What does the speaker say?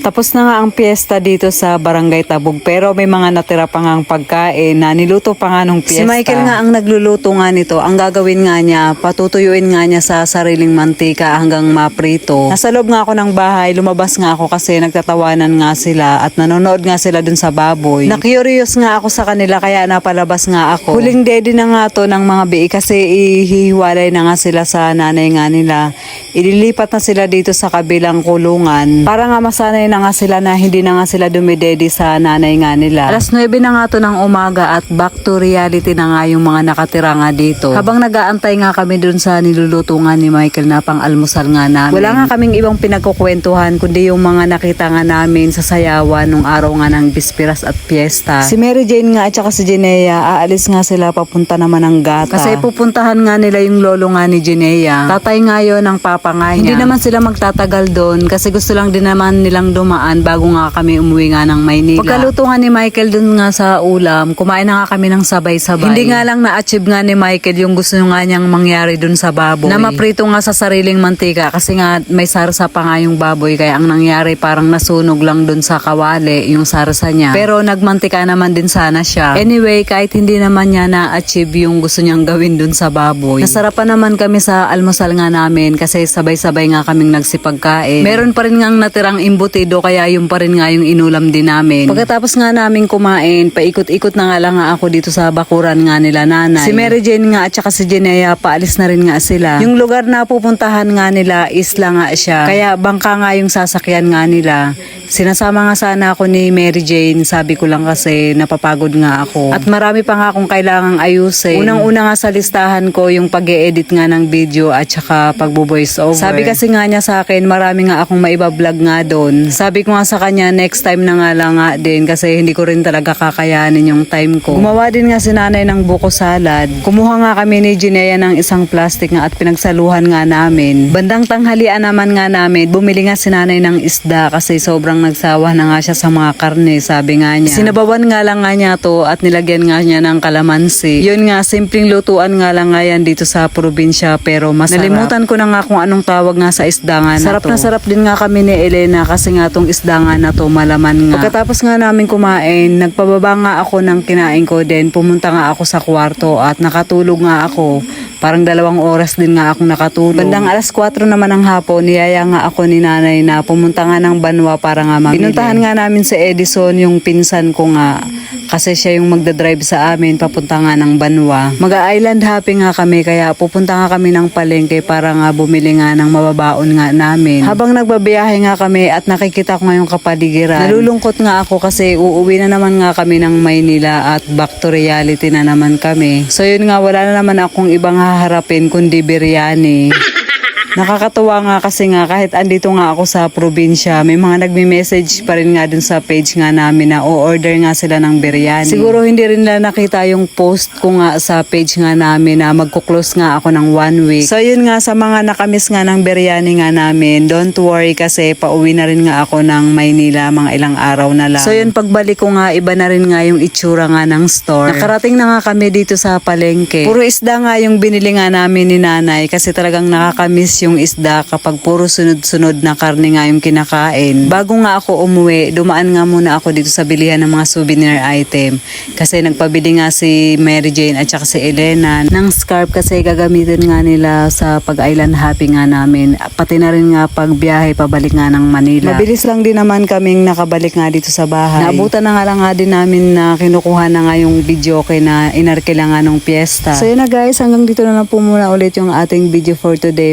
Tapos na nga ang piyesta dito sa Barangay Tabog pero may mga natira pa nga ang pagkain na niluto pa nga nung piyesta. Si Michael nga ang nagluluto nga nito. Ang gagawin nga niya, patutuyuin nga niya sa sariling mantika hanggang maprito. Nasa loob nga ako ng bahay, lumabas nga ako kasi nagtatawanan nga sila at nanonood nga sila dun sa baboy. Na-curious nga ako sa kanila kaya napalabas nga ako. Huling daddy na nga to ng mga bi kasi ihihiwalay na nga sila sa nanay nga nila. Ililipat na sila dito sa kabilang kulungan. Para nga masanay na nga sila na hindi na nga sila dumidedi sa nanay nga nila. Alas 9 na nga to ng umaga at back to reality na nga yung mga nakatira nga dito. Habang nag-aantay nga kami dun sa niluluto nga ni Michael na pang almusal nga namin. Wala nga kaming ibang pinagkukwentuhan kundi yung mga nakita nga namin sa sayawan nung araw nga ng bispiras at piyesta. Si Mary Jane nga at saka si Jinea, aalis nga sila papunta naman ng gata. Kasi pupuntahan nga nila yung lolo nga ni Jinea. Tatay nga yun ang papa nga niya. Hindi naman sila magtatagal doon kasi gusto lang din naman nilang dumaan bago nga kami umuwi nga ng Maynila. Pagkaluto nga ni Michael dun nga sa ulam, kumain na nga kami ng sabay-sabay. Hindi nga lang na-achieve nga ni Michael yung gusto nga niyang mangyari dun sa baboy. Na maprito nga sa sariling mantika kasi nga may sarsa pa nga yung baboy kaya ang nangyari parang nasunog lang dun sa kawali yung sarsa niya. Pero nagmantika naman din sana siya. Anyway, kahit hindi naman niya na-achieve yung gusto niyang gawin dun sa baboy. Nasarapan naman kami sa almusal nga namin kasi sabay-sabay nga kaming nagsipagkain. Meron pa rin nga natirang imbutido kaya yung pa rin nga yung inulam din namin. Pagkatapos nga namin kumain, paikot-ikot na nga lang nga ako dito sa bakuran nga nila nanay. Si Mary Jane nga at saka si Jenea paalis na rin nga sila. Yung lugar na pupuntahan nga nila isla nga siya. Kaya bangka nga yung sasakyan nga nila. Sinasama nga sana ako ni Mary Jane. Sabi ko lang kasi napapagod nga ako. At marami pa nga akong kailangang ayusin. Unang-una nga sa listahan ko yung pag edit nga ng video at saka pagbo-voice over. Sabi kasi nga niya sa akin, marami nga akong maibablog nga doon. Sabi ko nga sa kanya, next time na nga lang nga din kasi hindi ko rin talaga kakayanin yung time ko. Gumawa din nga si nanay ng buko salad. Kumuha nga kami ni Jinea ng isang plastic nga at pinagsaluhan nga namin. Bandang tanghalian naman nga namin, bumili nga si nanay ng isda kasi sobrang nagsawa na nga siya sa mga karne, sabi nga niya. Sinabawan nga lang nga niya to at nilagyan nga niya ng kalamansi. Yun nga, simpleng lutuan nga lang nga yan dito sa probinsya pero masarap. Nalimutan ko na nga kung anong tawag nga sa isda nga na sarap to. na sarap din nga kami ni Elena kasi nga tong isda nga na to malaman nga. Pagkatapos nga namin kumain, nagpababa nga ako ng kinain ko din. Pumunta nga ako sa kwarto at nakatulog nga ako. Parang dalawang oras din nga akong nakatulog. Bandang alas 4 naman ng hapon, niyaya nga ako ni nanay na pumunta nga ng Banwa para nga mamili. Pinuntahan nga namin sa Edison yung pinsan ko nga kasi siya yung magdadrive sa amin papunta nga ng Banwa. Mag-island hopping nga kami kaya pupunta nga kami ng palengke para nga bumili nga ng mababaon nga namin. Habang nagbabiyahe nga kami at nakikita ko nga yung kapaligiran, nalulungkot nga ako kasi uuwi na naman nga kami ng Maynila at back to reality na naman kami. So yun nga, wala na naman akong ibang haharapin kundi biryani. Nakakatuwa nga kasi nga kahit andito nga ako sa probinsya, may mga nagme-message pa rin nga dun sa page nga namin na o-order nga sila ng biryani. Siguro hindi rin nila nakita yung post ko nga sa page nga namin na magkuklose nga ako ng one week. So yun nga sa mga nakamiss nga ng biryani nga namin, don't worry kasi pauwi na rin nga ako ng Maynila mga ilang araw na lang. So yun pagbalik ko nga iba na rin nga yung itsura nga ng store. Nakarating na nga kami dito sa palengke. Puro isda nga yung binili nga namin ni nanay kasi talagang nakakamiss yung isda kapag puro sunod-sunod na karne nga yung kinakain. Bago nga ako umuwi, dumaan nga muna ako dito sa bilihan ng mga souvenir item. Kasi nagpabili nga si Mary Jane at saka si Elena ng scarf kasi gagamitin nga nila sa pag-island hopping nga namin. Pati na rin nga pag biyahe pabalik nga ng Manila. Mabilis lang din naman kaming nakabalik nga dito sa bahay. Naabutan na nga lang nga din namin na kinukuha na nga yung video kay na inarkila nga nung piyesta. So yun na guys, hanggang dito na lang po muna ulit yung ating video for today.